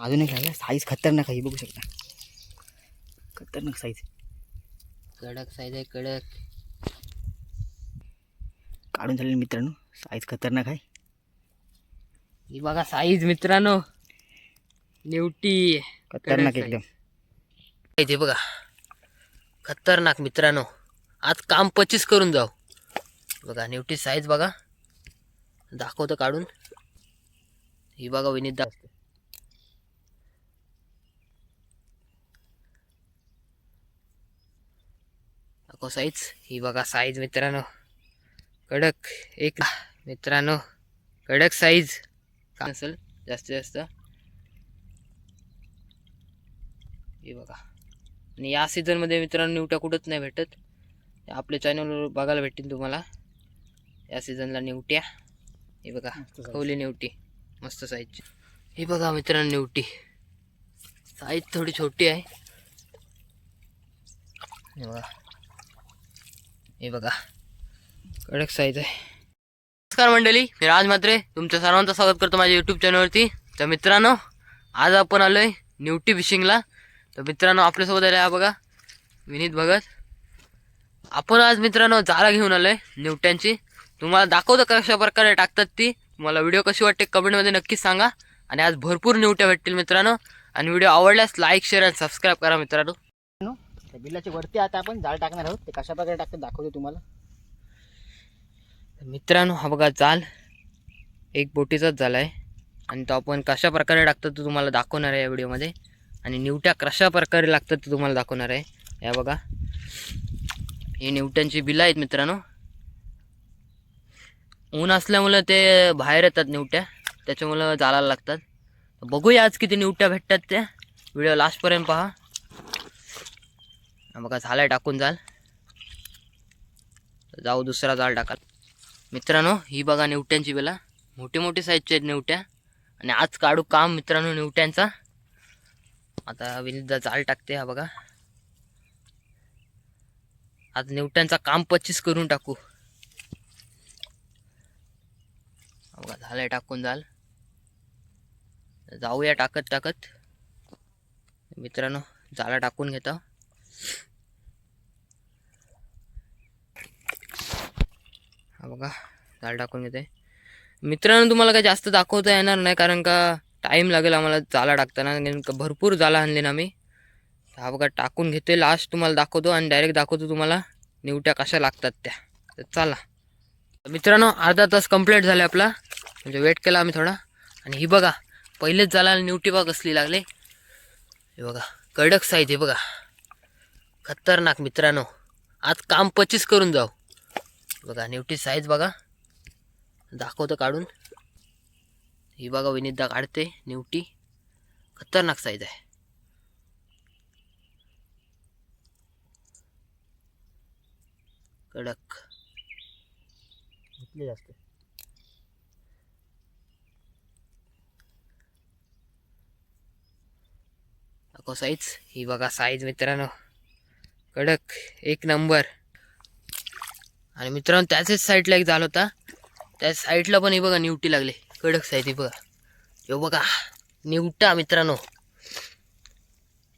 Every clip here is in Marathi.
अजून एक लागला साईज खतरनाक आहे ही बघू शकता. खतरनाक साईज कडक साईज आहे कडक. काढून झालेले मित्रांनो साईज खतरनाक आहे. ही बघा साईज मित्रांनो. नेवटी. खतरनाक. एकदम. इथे बघा. खतरनाक मित्रांनो. आज काम पचीस करून जाऊ. बघा नेवटी साईज बघा. दाखवतो काढून. ही बघा विनीत दा दाखव साईज. ही बघा साईज मित्रांनो. कडक एक मित्रांनो कडक साईज. का असेल जास्तीत जास्त. हे बघा. आणि या सीझनमध्ये मित्रांनो निवट्या कुठंच नाही भेटत. आपल्या चॅनलवर बघायला भेटतील तुम्हाला. या सीझनला निवट्या. हे बघा. खवली निवटी. मस्त साईजची हे बघा मित्रांनो निवटी. साईज थोडी छोटी आहे. हे बघा. हे बघा. कडक साईज आहे. नमस्कार मंडळी मी राज म्हात्रे. तुमच्या सर्वांचं स्वागत करतो माझ्या यूट्यूब चॅनलवरती तर मित्रांनो आज आपण आलोय न्यूटी फिशिंगला तर मित्रांनो आपल्यासोबत आले हा बघा विनीत भगत. आपण आज मित्रांनो जाळा घेऊन आलोय निवट्यांची. तुम्हाला दाखवतो कशा प्रकारे टाकतात ती. तुम्हाला व्हिडिओ कशी वाटते कमेंटमध्ये नक्कीच सांगा. आणि आज भरपूर निवट्या भेटतील मित्रांनो. आणि व्हिडिओ आवडल्यास लाईक शेअर आणि सबस्क्राईब करा मित्रांनो. त्या वरती आता आपण जाळ टाकणार आहोत. ते कशा प्रकारे टाकतात दाखवतो तुम्हाला. मित्रांनो हा बघा जाल. एक बोटीचाच जाल आहे. आणि तो आपण कशा प्रकारे टाकतो तो तुम्हाला दाखवणार आहे या व्हिडिओमध्ये. आणि निवट्या कशा प्रकारे लागतात ते तुम्हाला दाखवणार आहे. या बघा. हे निवट्यांची बिलं आहेत मित्रांनो. ऊन असल्यामुळं ते बाहेर येतात निवट्या. त्याच्यामुळं जाळायला लागतात. बघूया आज किती निवट्या भेटतात त्या. व्हिडिओ लास्टपर्यंत पहा. बघा झाला टाकून जाल. जाऊ दुसरा जाळ टाकाल. मित्रांनो ही बघा निवट्यांची बेला. मोठी मोठी साईजची आहेत निवट्या. आणि आज काढू काम मित्रांनो निवट्यांचा. आता विनिदा जाळ टाकते हा बघा. आज निवट्यांचा काम पच्चीस करून टाकू. बघा झालंय टाकून जाल. जाऊया टाकत टाकत. मित्रांनो जाळा टाकून घेता. हा बघा जाळ टाकून घेते मित्रांनो तुम्हाला काय जास्त दाखवता येणार नाही कारण का टाईम लागेल आम्हाला जाला टाकताना. कारण का भरपूर जाला आणले ना मी. हा बघा टाकून घेते लास्ट तुम्हाला दाखवतो आणि डायरेक्ट दाखवतो तुम्हाला निवट्या कशा लागतात त्या. तर चला. मित्रांनो अर्धा तास कंप्लीट झाले आपला. म्हणजे वेट केला आम्ही थोडा. आणि ही बघा पहिलेच झाला निवटी बघ कसली लागले. हे बघा कडक साईज हे बघा. खतरनाक मित्रांनो. आज काम पचीस करून जाऊ. बघा निवटी साईज बघा. दाखवतो काढून. ही बघा विनिता काढते निवटी. खतरनाक साईज आहे. कडक. जास्त. दाखव साईज ही बघा साईज मित्रांनो. कडक. एक नंबर आणि मित्रांनो त्याच्याच साईडला एक झाला होता. त्या साईडला पण हे बघा निवटी लागले. कडक साईज हे बघा. हे बघा निवटा मित्रांनो.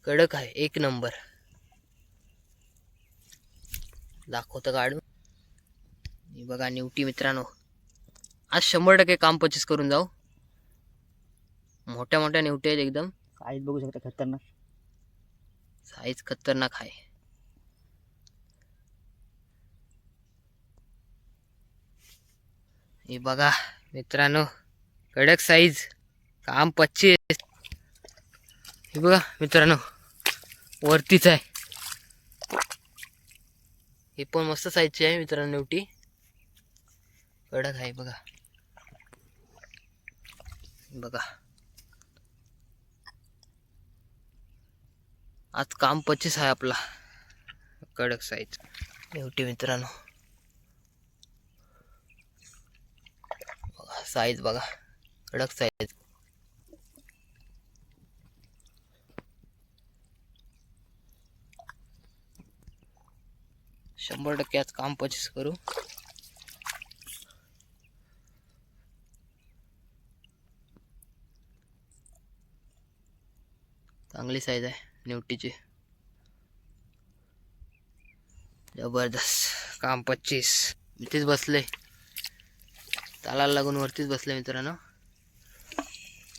कडक आहे एक नंबर दाखवतं काढून. हे बघा निवटी मित्रांनो. आज शंभर टक्के काम पचीस करून जाऊ. मोठ्या मोठ्या निवट्या आहेत एकदम. साईज बघू शकता खतरनाक. साईज खतरनाक आहे. हे बघा मित्रांनो कडक साईज काम पच्चीस. हे बघा मित्रांनो वरतीच आहे. हे पण मस्त साईजची आहे मित्रांनो एवटी कडक आहे बघा. बघा. आज काम पच्चीस आहे आपला. कडक साईज नेवटी मित्रांनो. साईज बघा. कडक साईज शंभर टक्के आज काम पच्चीस करू. चांगली साईज आहे निवटीची. जबरदस्त. काम पच्चीस. इथेच बसले. तालाला लागून वरतीच बसले मित्रांनो.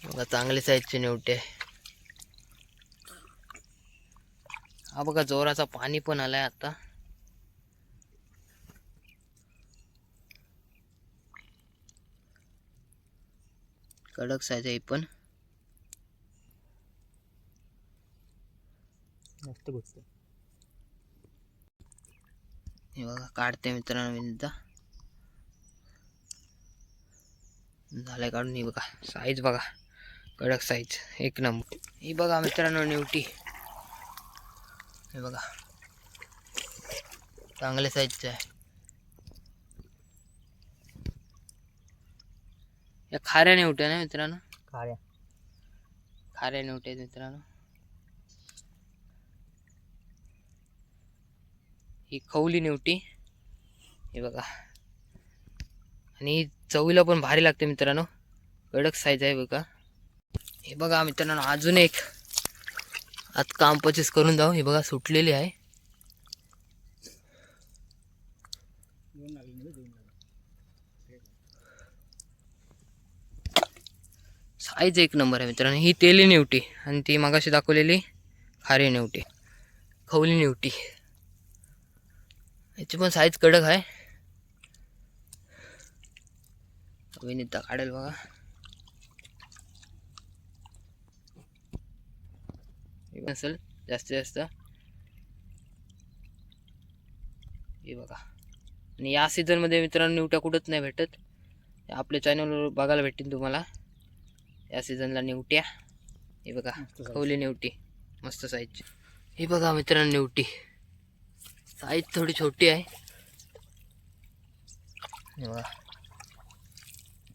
बघा चांगली साईजची निवटी हा बघा जोराचा पाणी पण आलाय आता. कडक साईज आहे पण. हे बघा काढते मित्रांनो एकदा झालंय काढून. ही बघा साईज बघा. कडक साईज एक नंबर ही बघा मित्रांनो निवटी. हे बघा. चांगल्या साईजचं आहे. या खाऱ्या निवट्या ना मित्रांनो? काळ्या खाऱ्या निवट्या मित्रांनो. ही खवली निवटी. हे बघा. आणि चवीला पण भारी लागते मित्रांनो. कडक साईज आहे बघा. हे बघा मित्रांनो अजून एक. आत काम पचीस करून जाऊ. हे बघा सुटलेली आहे. साईज एक नंबर आहे मित्रांनो. ही तेली निवटी आणि ती मागाशी दाखवलेली खारी निवटी. खवली निवटी. याची पण साईज कडक आहे. विनीता काढेल बघा. असेल जास्तीत जास्त. हे बघा. आणि या सीझनमध्ये मित्रांनो निवट्या कुठंच नाही भेटत. आपल्या चॅनलवर बघायला भेटतील तुम्हाला. या सीझनला निवट्या. हे बघा. खवली निवटी. मस्त साईजची हे बघा मित्रांनो निवटी. साईज थोडी छोटी आहे. हे बघा.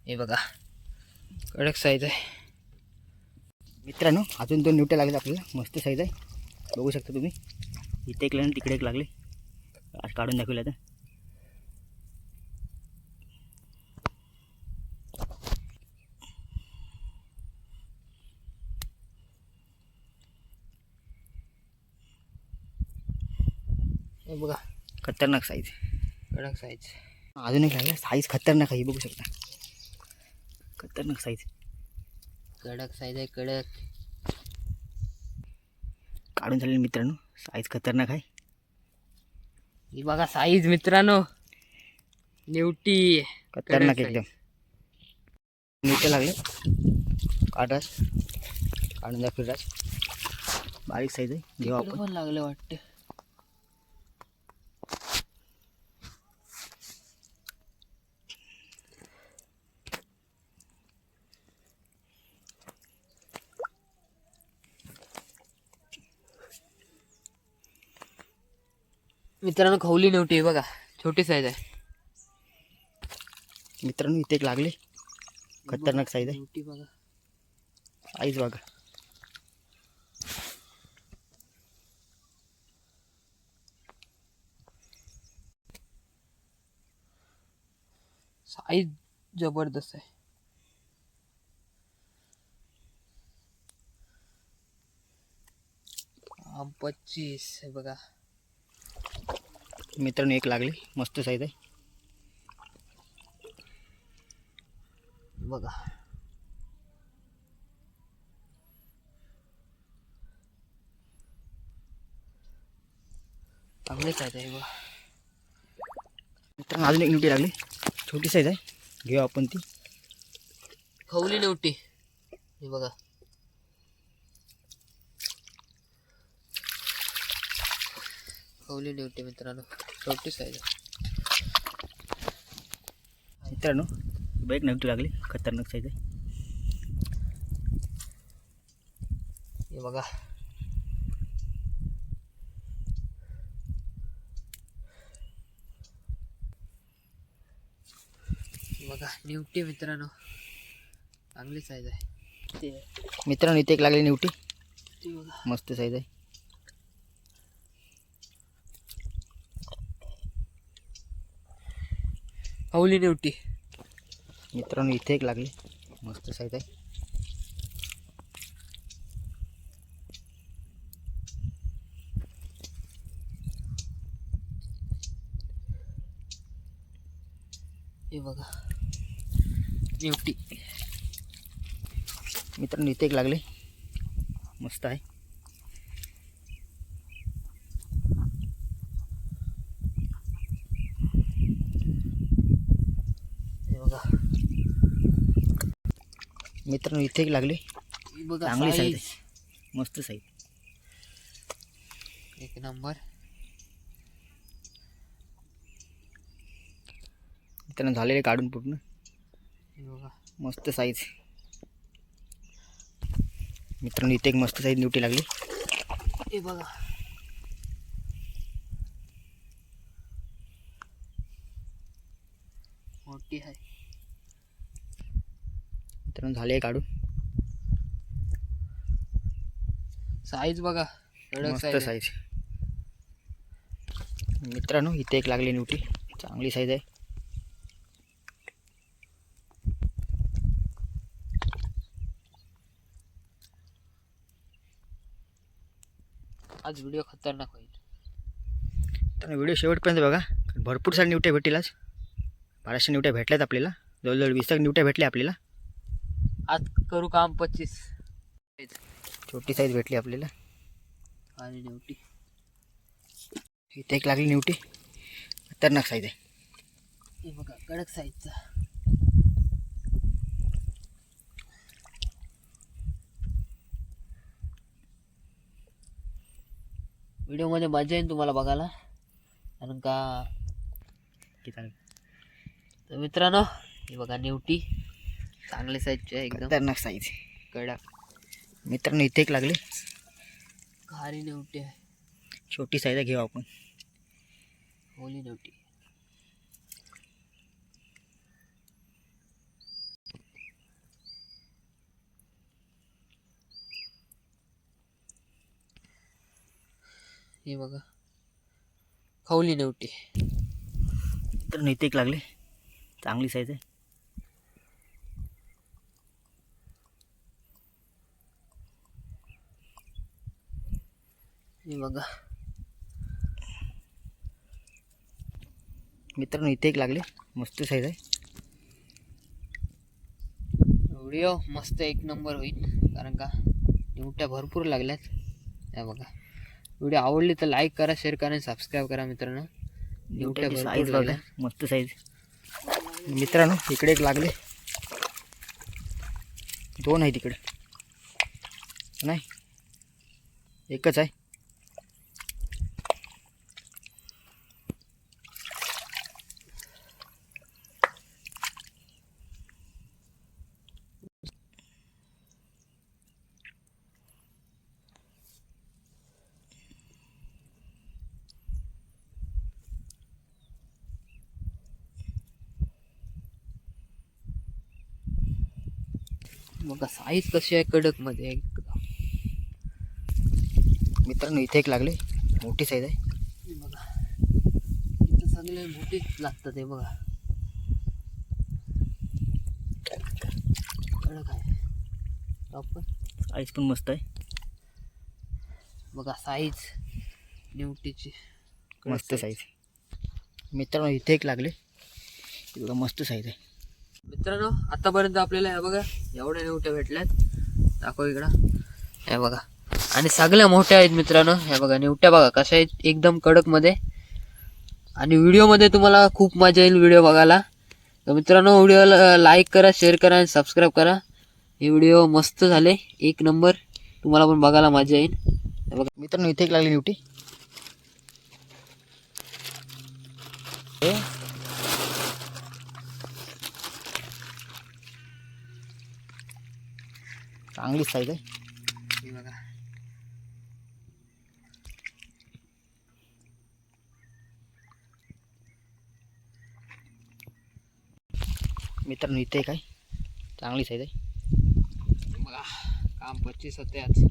हे बघा. कडक साईज आहे. मित्रांनो अजून दोन निवट्या लागले आपल्याला. मस्त साईज आहे. बघू शकता तुम्ही. इथे एक लागले तिकडे एक लागले. आज काढून दाखवले आता. बघा खतरनाक साईज कडक साईज अजून एक लागला. साईज खतरनाक आहे बघू शकता. खतरनाक साईज कडक साईज आहे कडक. काढून झालेले मित्रांनो साईज खतरनाक आहे. ही बघा साईज मित्रांनो. निवटी. खतरनाक. एकदम. निवट्या लागले. काढास काढून राज बारीक साईज आहे. घेऊ आपण पण लागलं वाटतं. मित्रांनो खवली नव्हती बघा. छोटी साईज आहे. मित्रांनो इथे एक लागले. खतरनाक साईज आहे. बघा. साईज बघा. साईज जबरदस्त आहे. पच्चीस बघा. मित्रांनो एक लागली. मस्त साईज आहे. बघा. चांगले साईज आहे बघा. मित्रांनो अजून एक निवटी लागली. छोटी साईज आहे. घेऊ आपण ती. खवली नव्हती हे बघा. खवली नव्हती मित्रांनो. छोटी साईज मित्रांनो एक नवटी लागली. खतरनाक साईज आहे. हे बघा. बघा निवटी मित्रांनो. चांगली साईज आहे. मित्रांनो इथे एक लागली निवटी. मस्त साईज आहे. आवली नेवटी. मित्रांनो इथे एक लागली. मस्त साईज आहे. हे बघा. नेवटी. मित्रांनो इथे एक लागले. मस्त आहे. मित्रांनो इथे एक लागले. चांगली साईज. मस्त साईज. एक नंबर. मित्रांनो झालेले काढून पूर्ण. हे बघा. मस्त साईज मित्रांनो इथे एक मस्त साईज निवटी लागली. हे बघा. मोठी आहे. मित्रांनो झाले काढून. साईज बघा मस्त. साईज मित्रांनो इथे एक लागली निवटी. चांगली साईज आहे. आज व्हिडिओ खतरनाक होईल. तर व्हिडिओ शेवटपर्यंत बघा. भरपूर साऱ्या निवट्या भेटतील आज. बाराशे निवट्या भेटल्यात आपल्याला. जवळजवळ वीस निवट्या भेटल्या आपल्याला. करू काम पच्चीस. छोटी साईज भेटली आपल्याला. आणि नेवटी इथे एक लागली निवटी खतरनाक साईज आहे. हे बघा कडक साईजचा व्हिडिओमध्ये मजा येईल तुम्हाला बघायला. कारण का तर मित्रांनो हे बघा नेवटी चांगले साईजचे एकदम. खतरनाक साईज कडक. मित्रांनो इथे एक लागले. खारी नेवटी आहे. छोटी साईज आहे घेऊ आपण. ओली नेवटी हे बघा. खवली नेवटी इथे एक लागले. चांगली साईज आहे. बघा. मित्रांनो इथे एक लागले. मस्त साईज आहे. व्हिडिओ मस्त एक नंबर होईल. कारण का नेवट्या भरपूर लागल्यात. हे बघा. व्हिडिओ आवडली तर लाईक करा शेअर करा आणि सबस्क्राईब करा मित्रांनो. नेवट्या साईज लागल्या. मस्त साईज मित्रांनो इकडे एक लागले. दोन आहे तिकडे नाही. एकच आहे. बघा साईज कशी आहे कडकमध्ये एकदम. मित्रांनो इथे एक लागले. मोठी साईज आहे. बघा. इथं सगळे मोठेच लागतात हे बघा. कडक आहे. टॉपर साईज पण मस्त आहे. बघा साईज न्यूटीची मस्त साईज मित्रांनो इथे एक लागले. बघा मस्त साईज आहे. मित्रांनो आतापर्यंत आपल्याला हे बघा एवढ्या नेवट्या भेटल्यात. दाखव इकडं. हे बघा. आणि सगळ्या मोठ्या आहेत मित्रांनो हे बघा नेवट्या बघा कशा आहेत एकदम कडकमध्ये आणि व्हिडिओमध्ये तुम्हाला खूप मजा येईल व्हिडिओ बघायला. तर मित्रांनो व्हिडिओला लाईक करा शेअर करा आणि सबस्क्राईब करा. हे व्हिडिओ मस्त झाले. एक नंबर. तुम्हाला पण बघायला मजा येईल. बघा. मित्रांनो इथे एक लागली निवटी हे चांगली साईज आहे. बघा. मित्रांनो इथे आहे चांगली साईज आहे. बघा काम पच्चीस होते आज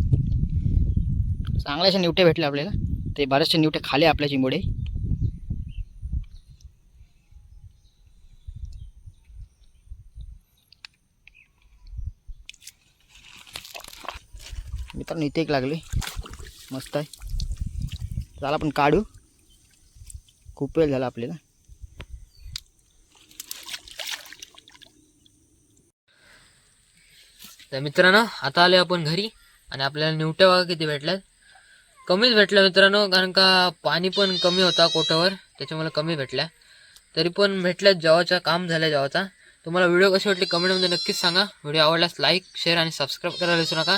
चांगल्याशा निवट्या भेटल्या आपल्याला. ते बऱ्याचशा निवट्या खाली आपल्या चिंबोडे पण इथे एक लागले. मस्त आहे. चला आपण काढू. खूप वेळ झाला आपल्याला. तर मित्रांनो आता आले आपण घरी आणि आपल्याला निवट्या वाघ किती भेटल्यात. कमीच भेटल्या मित्रांनो कारण का पाणी पण कमी होता कोटावर त्याच्यामुळे कमी भेटल्या. तरी पण भेटल्यात जेवाचा काम झालं जेवाचा तुम्हाला व्हिडिओ कसे वाटले कमेंटमध्ये नक्कीच सांगा. व्हिडिओ आवडल्यास लाईक शेअर आणि सबस्क्राईब करायला विसरू नका.